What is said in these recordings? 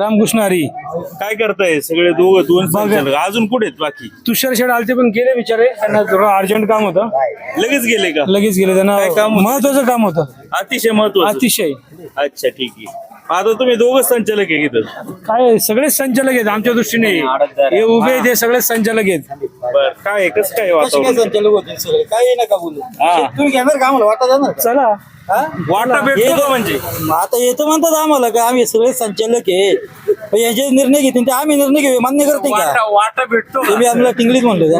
रामकृष्ण हरी काय करताय? सगळे दोघं दोन संचालक अजून कुठे आहेत बाकी? तुषार शेड आलते पण गेले बिचारे. त्यांना थोडं अर्जंट काम होतं. लगेच गेले का? लगेच गेले. त्यांना काय काम होतं? महत्वाचं काम होतं. अतिशय महत्वाचं. अतिशय. अच्छा ठीक आहे. आता तुम्ही दोघं संचालक आहे इथं. काय सगळेच संचालक आहेत आमच्या दृष्टीने. हे उभे आहेत, हे सगळेच संचालक आहेत. बर काय आहे? कसं काय वातावरण? संचालक होते सगळे? काही नका बोलू. हा. तुम्ही घेणार का आम्हाला? वाटत जाणार? का? चला. हा? वाटा भेटतो का म्हणजे? आता येतं म्हणतात आम्हाला का आम्ही सगळे संचालक आहे. पण याचे निर्णय घेतील ते आम्ही निर्णय घेऊ. मान्य करते वाटा का? वाटा भेटतो. का? तुम्ही आम्हाला टिंगलीच म्हणले.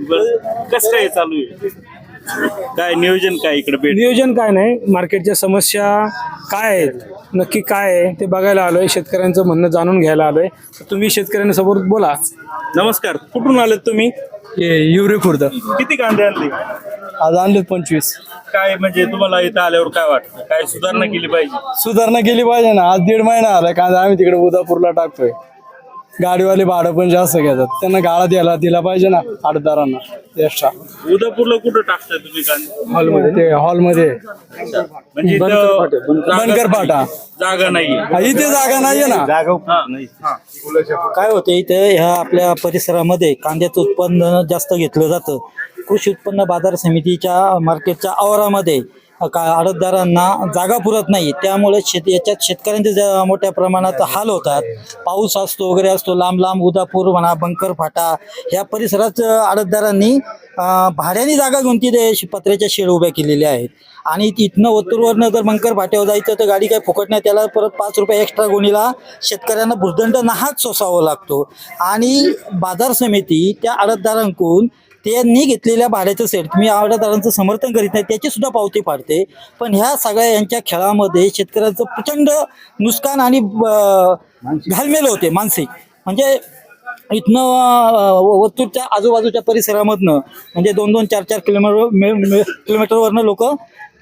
बरं. कसं काय चालू आहे? काय नियोजन काय इकडे भेट? नियोजन काय नाही मार्केटच्या समस्या काय आहेत नक्की काय आहे ते बघायला आलोय शेतकऱ्यांचं म्हणणं जाणून घ्यायला आलोय. तर तुम्ही शेतकऱ्यांसोबत बोला. नमस्कार कुठून आलेत तुम्ही? युरे खुर्द. किती कांदे आणले? आज आणले पंचवीस. काय म्हणजे तुम्हाला इथं आल्यावर काय वाटतं? काय सुधारणा केली पाहिजे? सुधारणा केली पाहिजे ना. आज दीड महिना आला कांदा आम्ही तिकडे उदापूरला टाकतोय. गाडीवाले भाडं पण जास्त घेतात. त्यांना गाळा द्यायला दिला पाहिजे ना आडदारांना एक्स्ट्रा उदापूरला कुठं टाकताय तुम्ही कांदे हॉलमध्ये ते हॉलमध्ये. म्हणजे इथं बनकर जागा- फाटा. जागा नाही हा, इथे जागा नाहीये ना. काय होतं इथं ह्या आपल्या परिसरामध्ये कांद्याचं उत्पन्न जास्त घेतलं जातं. कृषी उत्पन्न बाजार समितीच्या मार्केटच्या आवारामध्ये आडतदारांना जागा पुरत नाही त्यामुळे शेत याच्यात शेतकऱ्यांचे ज- मोठ्या प्रमाणात हाल होतात. पाऊस असतो वगैरे असतो लांब लांब उदापूर म्हणा बंकर फाटा ह्या परिसरात आडतदारांनी भाड्याने जागा घेऊन तिथे शे- पत्र्याच्या शेड उभ्या केलेल्या आहेत. आणि तिथनं ओतूरवरनं जर बंकर फाट्यावर जायचं तर गाडी काही फुकट नाही त्याला परत पाच रुपये एक्स्ट्रा गुणीला शेतकऱ्यांना भुर्दंड नाहक सोसावा लागतो. आणि बाजार समिती त्या आडतदारांकडून त्यांनी घेतलेल्या भाड्याचं सेट मी आवडादारांचं समर्थन करीत नाही त्याची सुद्धा पावती पाडते. पण ह्या सगळ्या यांच्या खेळामध्ये शेतकऱ्यांचं प्रचंड नुकसान आणि घालमेलं घालमेल होते मानसिक. म्हणजे इथनं वस्तूच्या आजूबाजूच्या परिसरामधनं म्हणजे दोन दोन चार चार किलोमीटर किलोमीटरवरनं लोक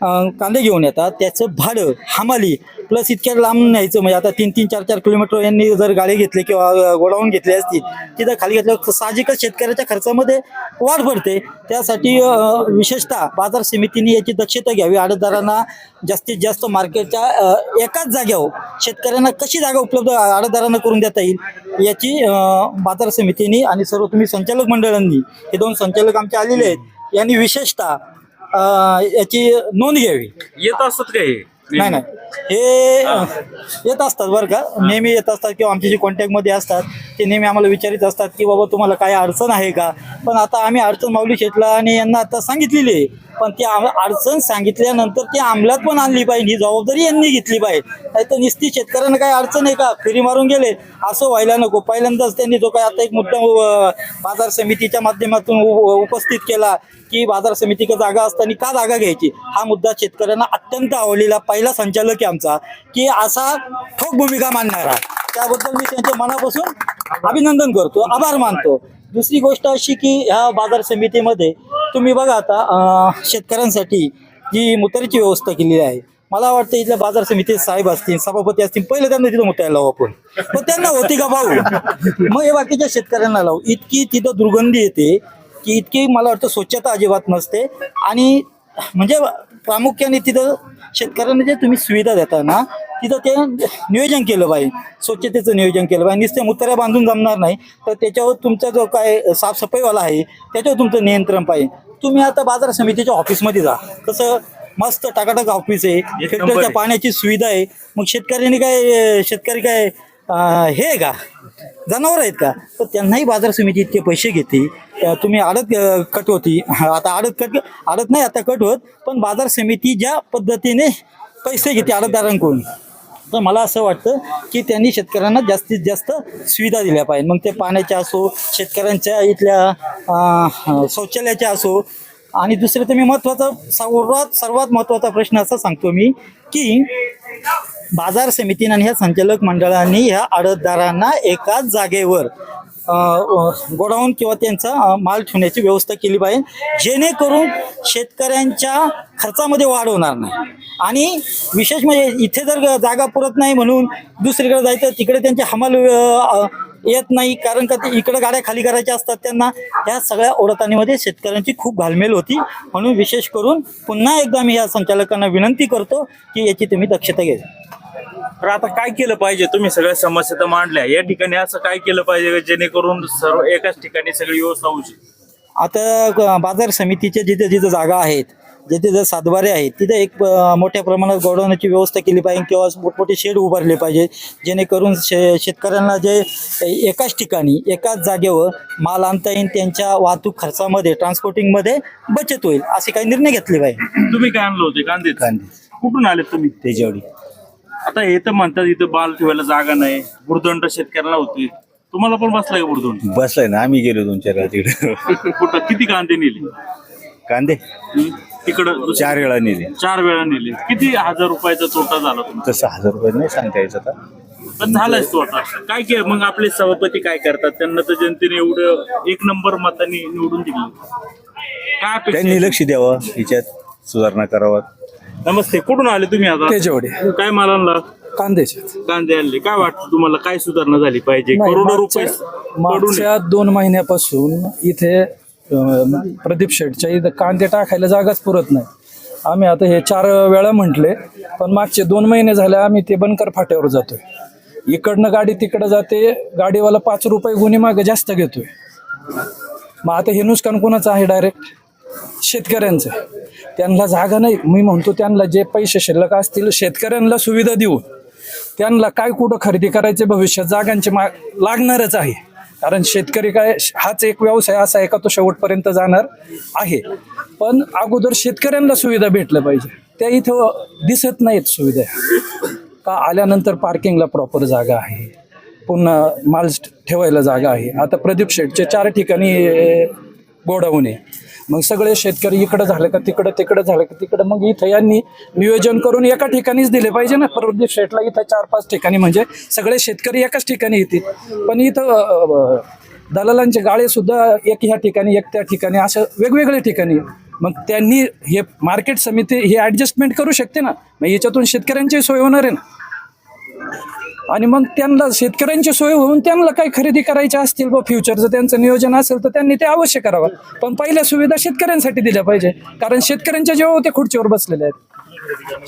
कांदे घेऊन येतात. त्याचं भाडं हमाली प्लस इतक्या लांब न्यायचं म्हणजे आता तीन तीन चार चार किलोमीटर यांनी जर गाडी घेतली किंवा गोडाऊन घेतले असतील तिथं खाली घेतलं साहजिकच शेतकऱ्याच्या खर्चामध्ये वाढ पडते. त्यासाठी विशेषतः बाजार समितीने याची दक्षता घ्यावी. आडतदारांना जास्तीत जास्त मार्केटच्या एकाच जाग्यावर शेतकऱ्यांना कशी जागा उपलब्ध आडतदारांना करून देता येईल याची बाजार समितीने आणि सर्व तुम्ही संचालक मंडळांनी हे दोन संचालक आमचे आलेले आहेत यांनी विशेषतः याची नोंद घ्यावी. येत असतात काय नाही नाही. हे येत असतात बरं का. नेहमी येत असतात किंवा आमच्याशी कॉन्टॅक्टमध्ये असतात ते नेहमी आम्हाला विचारित असतात की बाबा तुम्हाला काय अडचण आहे का? पण आता आम्ही अडचण माऊली शेटला आणि यांना आता सांगितलेली आहे. पण ती अडचण सांगितल्यानंतर ती अंमलात पण आणली पाहिजे ही जबाबदारी यांनी घेतली पाहिजे. नाही तर निस्ती शेतकऱ्यांना काही अडचण आहे का? फेरी मारून गेले. असं व्हायला नको. पहिल्यांदाच त्यांनी जो काय आता एक मुद्दा बाजार समितीच्या माध्यमातून उपस्थित केला की बाजार समिती जागा असताना का जागा घ्यायची? हा मुद्दा शेतकऱ्यांना अत्यंत आवडलेला पहिला संचालक आहे आमचा की असा ठोक भूमिका मांडणारा. त्याबद्दल मी त्यांच्या मनापासून अभिनंदन करतो. आभार मानतो. दुसरी गोष्ट अशी की ह्या बाजार समितीमध्ये तुम्ही बघा आता शेतकऱ्यांसाठी जी मुतारीची व्यवस्था केलेली आहे मला वाटतं इथल्या बाजार समितीचे साहेब असतील सभापती असतील पहिले त्यांना तिथं मुतायला लावू आपण. पण त्यांना होती का भाऊ? मग हे बाकीच्या शेतकऱ्यांना लावू. इतकी तिथं दुर्गंधी येते की इतकी मला वाटतं स्वच्छता अजिबात नसते. आणि म्हणजे प्रामुख्याने तिथं शेतकऱ्यांना जे तुम्ही सुविधा देता ना तिथं ते नियोजन केलं पाहिजे. स्वच्छतेचं नियोजन केलं पाहिजे. नुसते मुतऱ्या बांधून जमणार नाही तर त्याच्यावर तुमचा जो काय साफसफाईवाला आहे त्याच्यावर तुमचं नियंत्रण पाहिजे. तुम्ही आता बाजार समितीच्या ऑफिसमध्ये जा. कसं मस्त टाकाटाक ऑफिस आहे. फिल्टरच्या. पाण्याची सुविधा आहे. मग शेतकऱ्यांनी काय शेतकरी काय हे का? जनावर आहेत का? तर त्यांनाही बाजार समिती इतके पैसे घेते. तुम्ही आडत कट होती. आता आडत कट आडत नाही आता कट होत. पण बाजार समिती ज्या पद्धतीने पैसे घेते आडतदारांकडून तर मला असं वाटतं की त्यांनी शेतकऱ्यांना जास्तीत जास्त सुविधा दिल्या पाहिजे. मग ते पाण्याच्या असो शेतकऱ्यांच्या इथल्या शौचालयाच्या असो. आणि दुसरं तर मी महत्त्वाचा सर्वात सर्वात महत्त्वाचा प्रश्न असा सांगतो मी की बाजार समितीने आणि ह्या संचालक मंडळांनी ह्या आडतदारांना एकाच जागेवर गोडाऊन किंवा त्यांचा माल ठेवण्याची व्यवस्था केली पाहिजे. जेणेकरून शेतकऱ्यांच्या खर्चामध्ये वाढ होणार नाही. आणि विशेष म्हणजे इथे जर जागा पुरत नाही म्हणून दुसरीकडे जायचं तिकडे त्यांचे हमाल येत नाही. कारण का ते इकडे गाड्या खाली करायच्या असतात त्यांना ह्या सगळ्या ओढतानीमध्ये शेतकऱ्यांची खूप घालमेल होती. म्हणून विशेष करून पुन्हा एकदा मी या संचालकांना विनंती करतो की याची तुम्ही दक्षता घ्या. तर आता काय केलं पाहिजे? तुम्ही सगळ्या समस्या तर मांडल्या. या ठिकाणी असं काय केलं पाहिजे जेणेकरून सर्व एकाच ठिकाणी सगळी व्यवस्था होऊ शकते? आता बाजार समितीच्या जिथे जिथे जागा आहेत जिथे जिथे सातबारे आहेत तिथे एक मोठ्या प्रमाणात गोडवण्याची व्यवस्था केली पाहिजे किंवा मोठमोठे शेड उभारले पाहिजे जेणेकरून शे शेतकऱ्यांना जे एकाच ठिकाणी एकाच जागेवर माल आणता येईल त्यांच्या वाहतूक खर्चामध्ये ट्रान्सपोर्टिंगमध्ये बचत होईल असे काही निर्णय घेतले पाहिजे. तुम्ही काय आणलं होते? कांदे. कुठून आले तुम्ही? त्याच्यावडी आता हे तर म्हणतात इथं बाल ठेवायला जागा नाही. बुरदंड शेतकऱ्याला होते. तुम्हाला पण बसलाय का बुरदंड बसलाय ना. आम्ही गेलो दोन चार वेळा तिकडे. कुठं? किती कांदे नेले? कांदे? हं? तिकडं चार वेळा नेले. चार वेळा नेले. किती हजार रुपयाचा तोटा झाला तुमचा? तसं हजार रुपये नाही सांगता यायचं आता. पण झालाच तोटा. काय के मग आपले सभापती काय करतात? त्यांना तर जनतेने एवढं एक नंबर मतांनी निवडून दिली. काय अपेक्षा त्यांनी आहे? लक्ष द्यावं. याच्यात सुधारणा करावं. नमस्ते कुठून आले तुम्ही आता? तेजवडे. काय माल आणला? कांद्याचे. कांदे आणले. काय वाटतं तुम्हाला? काय सुधारणा झाली पाहिजे? नाही, करोडो रुपये मागच्या- पडून मागच्या दोन महिन्यापासून इथे अं, प्रदीप शेठच्या इथं कांदे टाकायला जागाच पुरत नाही. आम्ही आता हे चार वेळा म्हटले पण मागचे दोन महिने झाले आम्ही ते बनकर फाट्यावर जातोय. इकडनं गाडी तिकडं जाते गाडीवाला पाच रुपये गुन्हे मागे जास्त घेतोय. मग आता हे नुकसान कोणाचं आहे डायरेक्ट शेतकऱ्यांचं. त्यांना जागा नाही. मी म्हणतो त्यांना जे पैसे शिल्लक असतील शेतकऱ्यांना सुविधा देऊ त्यांना काय कुठं खरेदी करायचे भविष्यात जागांचे मा लागणारच आहे. कारण शेतकरी काय हाच एक व्यवसाय असा आहे का तो शेवटपर्यंत जाणार आहे. पण अगोदर शेतकऱ्यांना सुविधा भेटल्या पाहिजे. त्या इथं दिसत नाहीत सुविधा. का आल्यानंतर पार्किंगला प्रॉपर जागा आहे. पुन्हा माल ठेवायला जागा आहे. आता प्रदीप शेठचे चार ठिकाणी गोडाऊन आहे. मग सगळे शेतकरी इकडं झालं का तिकडं तिकडं झालं का तिकडं मग इथं यांनी नियोजन करून एका ठिकाणीच दिले पाहिजे ना. प्रदीप शेठला इथं चार पाच ठिकाणी म्हणजे सगळे शेतकरी एकाच ठिकाणी येतील. पण इथं दलालांचे गाळे सुद्धा एक ह्या ठिकाणी एक त्या ठिकाणी असं वेगवेगळ्या ठिकाणी. मग त्यांनी हे मार्केट समिती हे ॲडजस्टमेंट करू शकते ना. मग याच्यातून शेतकऱ्यांची सोय होणार आहे ना. आणि मग त्यांना शेतकऱ्यांची सोय होऊन त्यांना काही खरेदी करायच्या असतील व फ्युचरचं त्यांचं नियोजन असेल तर त्यांनी ते अवश्य करावं. पण पहिल्या सुविधा शेतकऱ्यांसाठी दिल्या पाहिजे. कारण शेतकऱ्यांच्या जेव्हा ते खुर्चीवर बसलेले आहेत.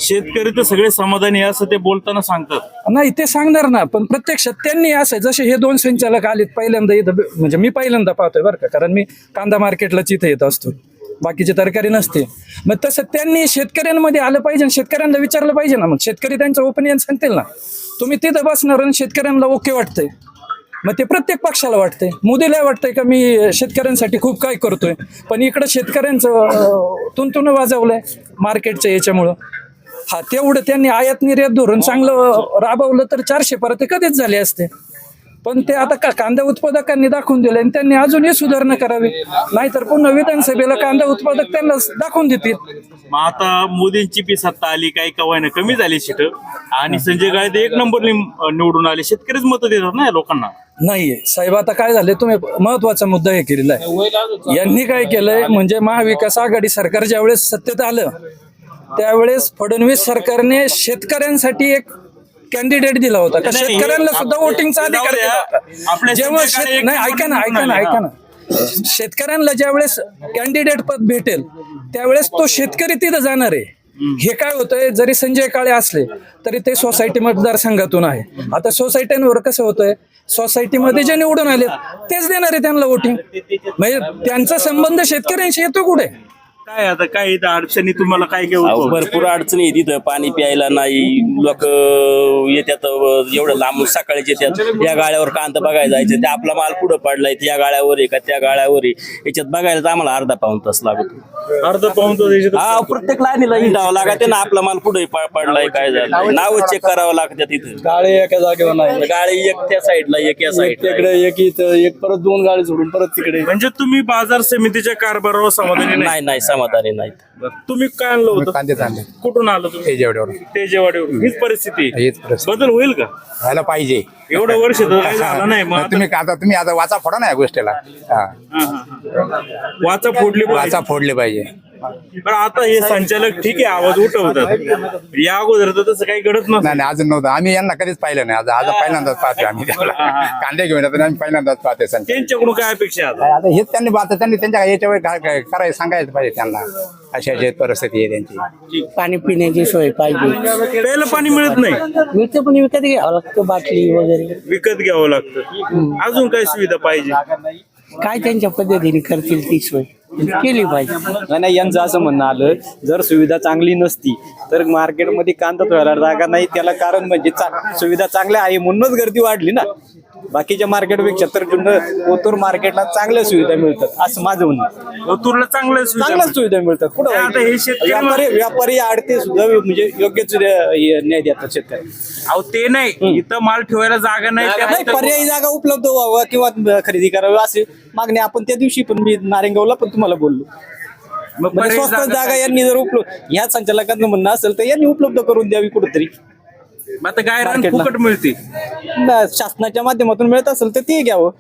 शेतकरी तर सगळे समाधानी असं ते बोलताना सांगतात. नाही ते सांगणार ना पण प्रत्यक्षात त्यांनी असं जसे हे दोन संचालक आलेत पहिल्यांदा इथं म्हणजे मी पहिल्यांदा पाहतोय बरं का कारण मी कांदा मार्केटलाच इथं येत असतो. बाकीची तरकारी नसते. मग तसं त्यांनी शेतकऱ्यांमध्ये आलं पाहिजे आणि शेतकऱ्यांना विचारलं पाहिजे ना मग. शेतकरी त्यांचं ओपिनियन सांगतील ना. तुम्ही तिथं बसणार आणि शेतकऱ्यांना ओके वाटतंय. मग ते प्रत्येक पक्षाला वाटतंय. मोदीला वाटतंय का मी शेतकऱ्यांसाठी खूप काय करतोय. पण इकडं शेतकऱ्यांचं अं, तुंतुन वाजवलंय मार्केटच्या याच्यामुळं. हा तेवढं त्यांनी आयात निर्यात धोरण चांगलं राबवलं तर चारशे परत कधीच झाले असते. पण ते आता का कांदा उत्पादकांनी दाखवून दिले आणि त्यांनी अजूनही सुधारणा करावी. नाहीतर पुन्हा विधानसभेला कांदा उत्पादक त्यांना दाखवून देतील. मग आता मोदींची बी सत्ता आली काही कवायनं कमी झाली सीट. आणि संजय गाळे एक नंबर निवडून आले. शेतकरीच मत देतात ना या लोकांना? नाहीये. साहेब आता काय झाले तुम्ही महत्त्वाचा मुद्दा हे केलेला आहे. यांनी काय केलंय? म्हणजे महाविकास आघाडी सरकार ज्यावेळेस सत्तेत आलं त्यावेळेस फडणवीस सरकारने शेतकऱ्यांसाठी एक कॅन्डिडेट दिला होता. का शेतकऱ्यांना सुद्धा वोटिंगचा अधिकार. दिला होता. जेव्हा शेत- नाही ऐका ना ऐका ना ऐका ना. शेतकऱ्यांना ज्यावेळेस कॅन्डिडेट पद भेटेल त्यावेळेस तो शेतकरी तिथं जाणार आहे. हे काय होतंय? जरी संजय काळे असले तरी ते सोसायटी मतदारसंघातून आहे. आता सोसायट्यांवर कसं होतंय? सोसायटीमध्ये जे निवडून आले तेच देणार आहे त्यांना वोटिंग म्हणजे त्यांचा संबंध शेतकऱ्यांशी येतो कुठे? काय आता काय इथं अडचणी तुम्हाला काय अहो, घेऊ भरपूर अडचणी आहे तिथं पाणी प्यायला नाही लोक येतात अं, एवढं लांबून सकाळीच येतात. या गाड्यावर कांदा बघायला जायचं ते आपला माल पुढं पडलाय त्या गाड्यावर आहे का त्या गाड्यावर आहे. याच्यात बघायला तर आम्हाला अर्धा पाऊन तास लागतो. अर्ध तो त्याच्यात- हा प्रत्येक लाईनीला हिंडावं लागते ना आपला माल पुढे पडलाय काय झालं नाव चेक करावं लागतं तिथं गाडी एका जागेवर नाही. गाडी एक त्या साईडला एक या एक साईडला. तिकडे एक इथं एक परत दोन गाडी सोडून परत तिकडे. म्हणजे तुम्ही बाजार समितीच्या कारभारावर समाधानी नाही नाही? नाही समाधानी नाहीत तुम्ही काय आणलं होतं? कांदे चालले कुठून आलं तुम्ही? जेवढ्यावर तेजेवाडीवर हीच परिस्थिती आहे. हेच प्रश्न बदल होईल का? व्हायला पाहिजे. एवढं वर्ष तर काही झालं नाही मग आता- तुम्ही आता तुम्ही आता वाचा फोडा ना या गोष्टीला. हा. हा, हा, हा. वाचा फोडली पाहिजे. वाचा फोडले पाहिजे. पण आता हे संचालक ठीक आहे आवाज उठवतात. या अगोदर तर तसं काही घडत नसतं नाही नाही अजून नव्हतं. आम्ही यांना कधीच पाहिलं नाही. आज आज पहिल्यांदाच पाहतोय आम्ही त्याला कांदे घेऊन येतात आम्ही पहिल्यांदाच पाहतोय त्यांच्याकडून काय अपेक्षा आहे आता? आता हेच त्यांनी आता त्यांनी त्यांच्या याच्यावर काय- काय करायचं सांगायचं पाहिजे त्यांना. अशी अशी परिस्थिती आहे त्यांची. पाणी पिण्याची सोय पाहिजे. प्यायला पाणी मिळत नाही. मिळतं पण विकत घ्यावं लागतं बाटली वगैरे. विकत घ्यावं लागतं. अजून काय सुविधा पाहिजे? काय त्यांच्या पद्धतीने करतील ती सोय? केली पाहिजे. नाही नाही यांचं असं म्हणणं आलं जर सुविधा चांगली नसती तर मार्केटमध्ये कांदा ठेवायला जागा नाही त्याला कारण म्हणजे चा- सुविधा चांगल्या आहे म्हणूनच गर्दी वाढली ना. बाकीच्या मार्केटपेक्षा तर ओतूर मार्केटला चांगल्या सुविधा मिळतात असं माझं म्हणणं. ओतूरला चांगलं सुविधा चांगल्या. सुविधा मिळतात कुठं नाही, आता हे वाईट? शेतकरी व्यापारी व्यापारी आडते सुद्धा म्हणजे योग्यच हे न्याय देतात शेतकरी अहो ते नाही इथं माल ठेवायला जागा नाही पर्यायी जागा उपलब्ध व्हावं किंवा खरेदी करावी असे मागणी आपण त्या दिवशी पण मी नारेंगावला पण तुम्हाला बोललो मग म्हणजे पर्यायी स्वस्त जागा जागा? यांनी जर उपलब्ध ह्या संचालकांचं म्हणणं असेल तर यांनी उपलब्ध करून द्यावी कुठेतरी मग आता गायरान मार्केटला. फुकट मिळते शासनाच्या माध्यमातून मिळत असेल तर ते घ्यावं